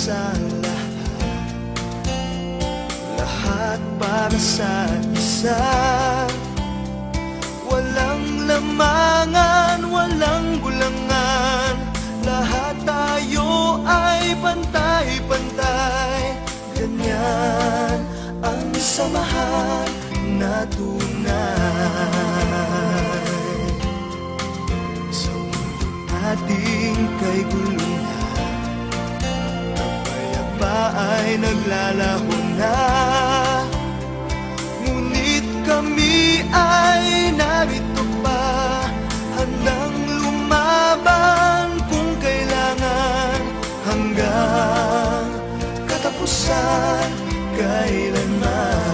sa lahat para sa isa. Walang lamangan, walang gulangan. Lahat tayo ay pantay-pantay. Ganyan ang samahan na tunay. Sa mundo nating kay gulo Kapayapa ay naglalaho na? Ngunit kami ay narito pa Handang lumaban kung kailangan Hanggang katapusan kailanman.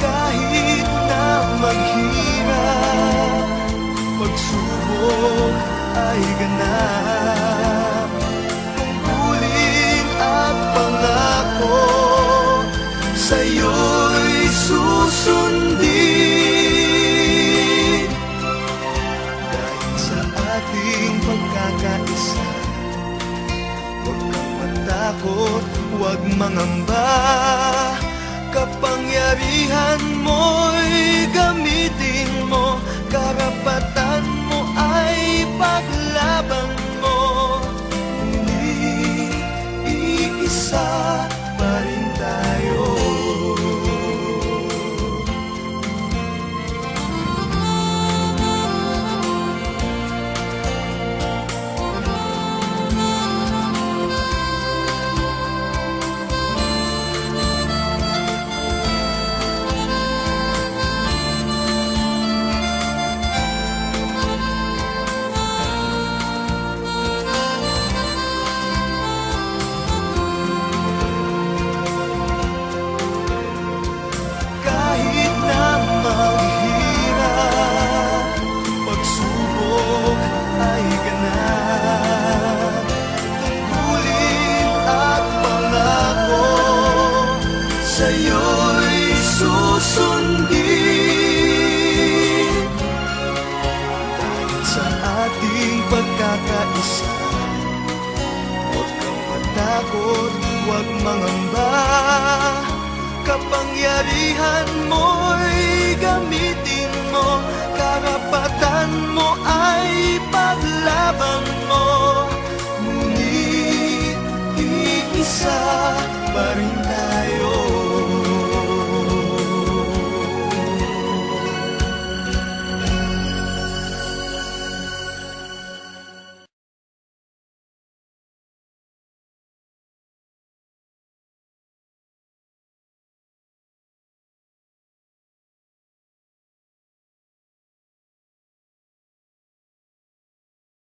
Kahit na maghirap Pagsubok ay ganap Tungkulin at pangako Sa'yo'y susundin. Dahil sa ating pagkakaisa Huwag kang matakot, huwag mangamba. Kapangyarihan mo'y Dahil sa ating pagkakaisa Huwag kang matakot, huwag mangamba. Kapangyarihan mo'y gamitin mo Karapatan mo ay paglaban mo. Ngunit iisa pa rin